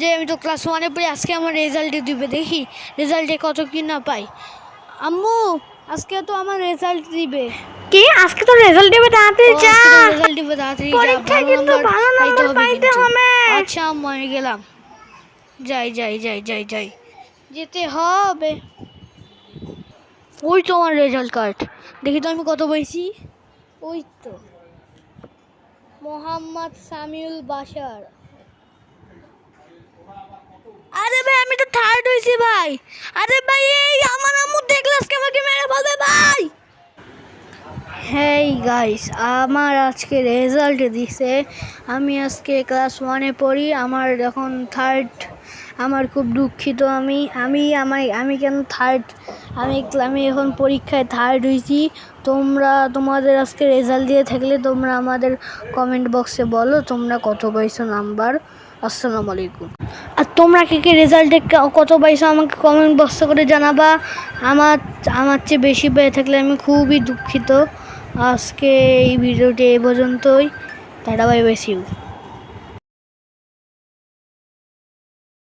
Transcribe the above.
যে আমি তো ক্লাস ওয়ানে পড়ি আজকে আমার রেজাল্টে দিবে দেখি রেজাল্টে কত কি না পাই। আম্মু আজকে তো আমার রেজাল্ট দিবে। কি? আজকে তো রেজাল্ট দেবে তাড়াতাড়ি যা। রেজাল্ট দিবে তাড়াতাড়ি যা, পরীক্ষায় ভালো কিন্তু ভালো নাম্বার পাইতে হবে। আচ্ছা আম্মু আমি গেলাম। যাই যাই যাই যাই যাই। যেতে হবে। ওই তো আমার রেজাল্ট কার্ড দেখি তো আমি কত পাইছি। ওই তো। মোহাম্মদ সামিউল বাশার আরে ভাই আমি তো থার্ড হয়েছি ভাই? আরে ভাই, এই আমার আম্মু দেখলে আজকে আমাকে মেরে ফেলবে ভাই। হেই গাইস আমার আজকে রেজাল্ট দিছে। আমি আজকে ক্লাস ওয়ানে পড়ি। আমার এখন থার্ড আমার খুব দুঃখিত আমি। আমি আমার আমি কেন থার্ড আমি আমি এখন পরীক্ষায় থার্ড হয়েছি। তোমরা, তোমাদের আজকে রেজাল্ট দিয়ে থাকলে তোমরা আমাদের কমেন্ট বক্সে বলো, তোমরা কত পাইছো নাম্বার আসসালামু আলাইকুম। তোমরা কে কে রেজাল্টে কত পাইছো আমাকে কমেন্ট বক্সে করে জানাবা। আমার আমার চেয়ে বেশি পেয়ে থাকলে আমি খুবই দুঃখিত। আজকে এই ভিডিওটি এ পর্যন্তই। Tata bye bye see you